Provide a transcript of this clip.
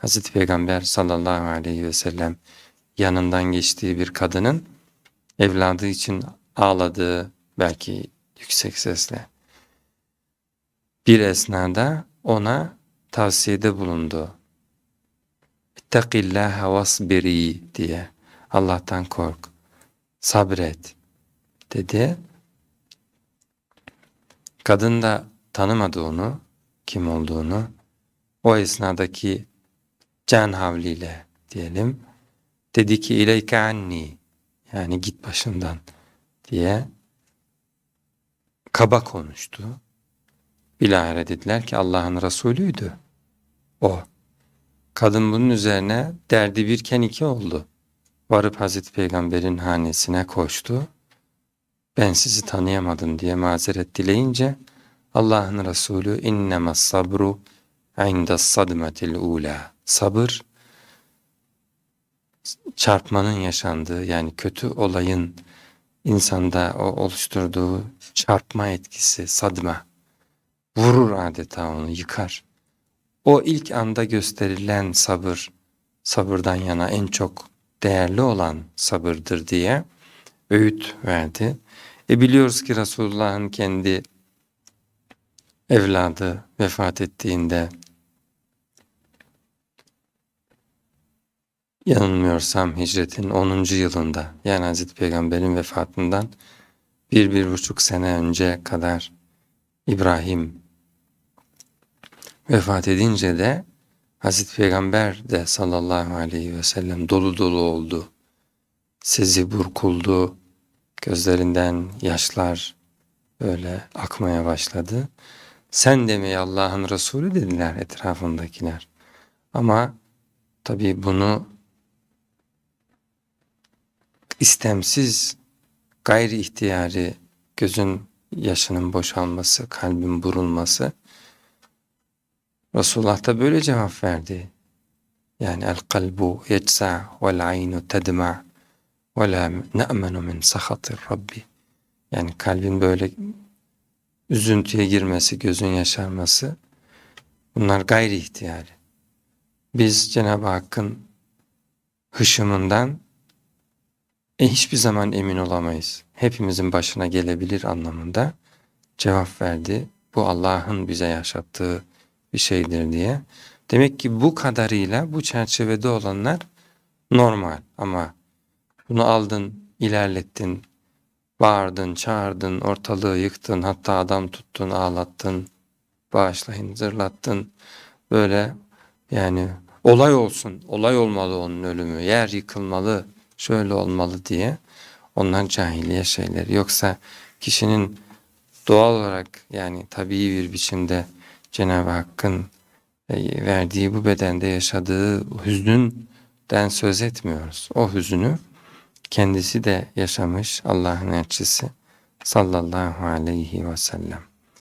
Hazreti Peygamber sallallahu aleyhi ve sellem yanından geçtiği bir kadının evladı için ağladığı belki yüksek sesle bir esnada ona tavsiyede bulundu. İttakillâhe vasbiri diye Allah'tan kork, sabret dedi. Kadın da tanımadı onu, kim olduğunu. O esnadaki can havliyle diyelim. Dedi ki ileyke anni yani git başımdan diye kaba konuştu. Bilahare dediler ki Allah'ın Resulüydü o. Kadın bunun üzerine derdi birken iki oldu. Varıp Hazreti Peygamber'in hanesine koştu. Ben sizi tanıyamadım diye mazeret dileyince Allah'ın Resulü innemas sabru indas sadmetil ula. Sabır çarpmanın yaşandığı yani kötü olayın insanda o oluşturduğu çarpma etkisi, sadma vurur adeta onu yıkar. O ilk anda gösterilen sabır, sabırdan yana en çok değerli olan sabırdır diye öğüt verdi. E biliyoruz ki Resulullah'ın kendi evladı vefat ettiğinde yanılmıyorsam hicretin 10. yılında yani Hazreti Peygamber'in vefatından bir, bir buçuk sene önce kadar İbrahim vefat edince de Hazreti Peygamber de sallallahu aleyhi ve sellem dolu dolu oldu. Sezi burkuldu, gözlerinden yaşlar böyle akmaya başladı. Sen de mi Allah'ın Resulü dediler etrafındakiler. Ama tabii bunu istemsiz, gayri ihtiyari gözün yaşının boşalması, kalbin burulması Resulullah da böyle cevap verdi. Yani el kalbu yecsa vel aynu tedma ve la ne'menu min sahatir rabbi. Yani kalbin böyle üzüntüye girmesi, gözün yaşarması bunlar gayri ihtiyari. Biz Cenab-ı Hakk'ın hışımından e, hiçbir zaman emin olamayız. Hepimizin başına gelebilir anlamında cevap verdi. Bu Allah'ın bize yaşattığı bir şeydir diye. Demek ki bu kadarıyla bu çerçevede olanlar normal ama bunu aldın, ilerlettin, bağırdın, çağırdın, ortalığı yıktın, hatta adam tuttun, ağlattın, bağışlayın, zırlattın. Böyle yani olay olsun, olay olmalı onun ölümü, yer yıkılmalı, şöyle olmalı diye onlar cahiliye şeyleri. Yoksa kişinin doğal olarak yani tabii bir biçimde Cenab-ı Hakk'ın e, verdiği bu bedende yaşadığı hüznünden söz etmiyoruz. O hüznü kendisi de yaşamış Allah'ın elçisi sallallahu aleyhi ve sellem.